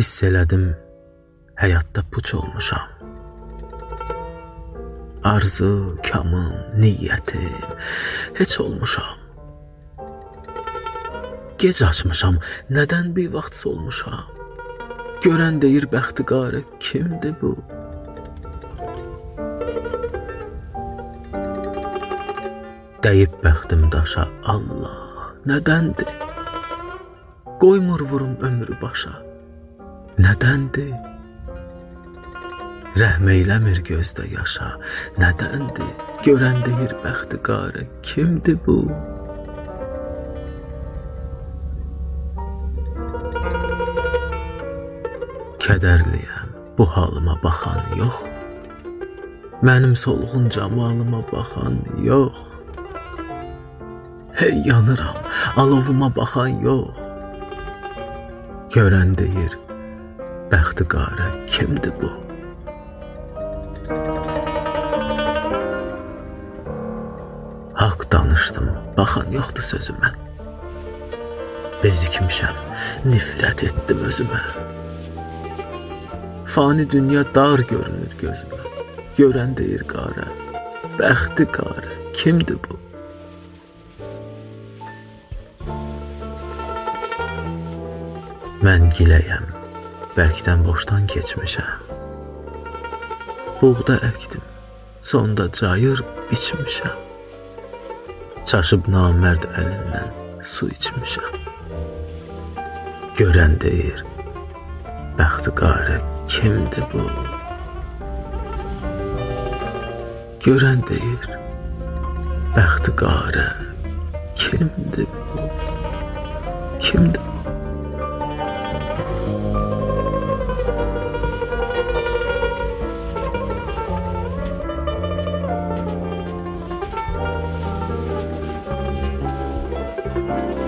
Hiss elədim, həyatda puç olmuşam. Arzu, kamım, niyyətim heç olmuşam. Gec açmışam, nədən bir vaxt olmuşam. Görən deyir bəxtiqarə kimdir bu? Dəyib bəxtim daşa Allah, nədəndir? Qoymur vurum ömrü başa. Nədəndir? Rəhm eyləmir gözdə yaşa. Nədəndir? Görən deyir bəxti qarə kimdir bu? Kədərliyəm. Bu halıma baxan yox. Mənim solğun camalıma baxan yox. Hey yanıram, alovuma baxan yox. Görən deyir, bəxti qarə kimdir bu? Haqq danışdım, baxan yoxdur sözümə. Bezikmişəm, nifrət etdim özümə. Fani dünya dar görünür gözümə. Görən deyir qarə, bəxti qarə kimdir bu? Mən giləyəm, bərkdən boşdan keçmişəm. Buğda əkdim, sonda cayır biçmişəm. Çaşıb namərd əlindən su içmişəm. Görən deyir, bəxti qarə kimdir bu? Görən deyir, bəxti qarə kimdir bu? Kimdir bu?